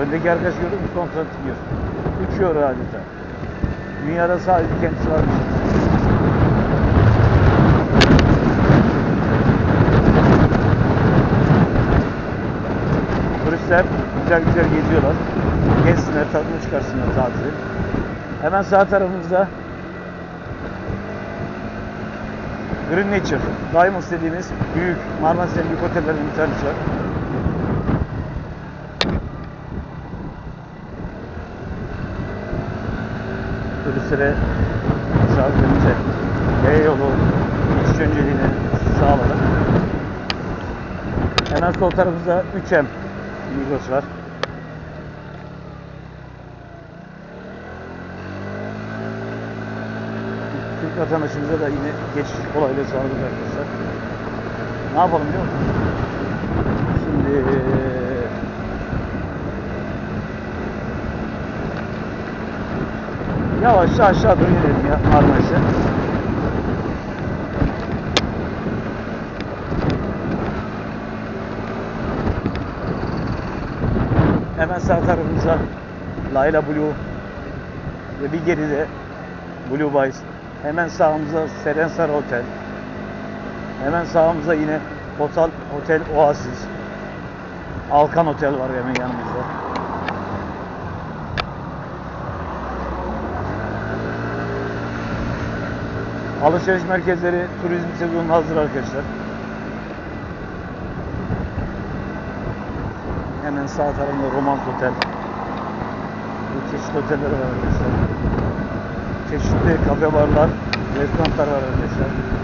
Öndeki arkadaş gördün mü? Kontrol ediyor. Uçuyor adeta. Dünyada sadece kendisi varmış. Turistler güzel güzel geziyorlar. Gezsinler, tadını çıkarsınlar tatili. Hemen sağ tarafımızda Green Nature, Diamonds dediğimiz büyük Marmaris'in büyük otellerinden bir tanesi var. Turistlere misafirlerimize yaya yolu geçiş önceliğini sağladık. Hemen sol tarafımızda 3M Migros var. Türk vatandaşımıza da yine geçiş kolaylığı sağladık arkadaşlar. Ne yapalım biliyor musun? Şimdi yavaşça aşağı doğru inelim ya Marmaris'e. Hemen sağ tarafımızda Layla Blue ve bir geride Blue Boys. Hemen sağımızda Serensar Otel. Hemen sağımızda yine Hotel, Hotel Oasis. Alkan Otel var hemen yanımızda. Alışveriş merkezleri turizm sezonuna hazır arkadaşlar. Hemen sağ tarafında Romans Otel. Bu çeşitli oteller var arkadaşlar. Çeşitli kafe barlar, restoranlar var arkadaşlar.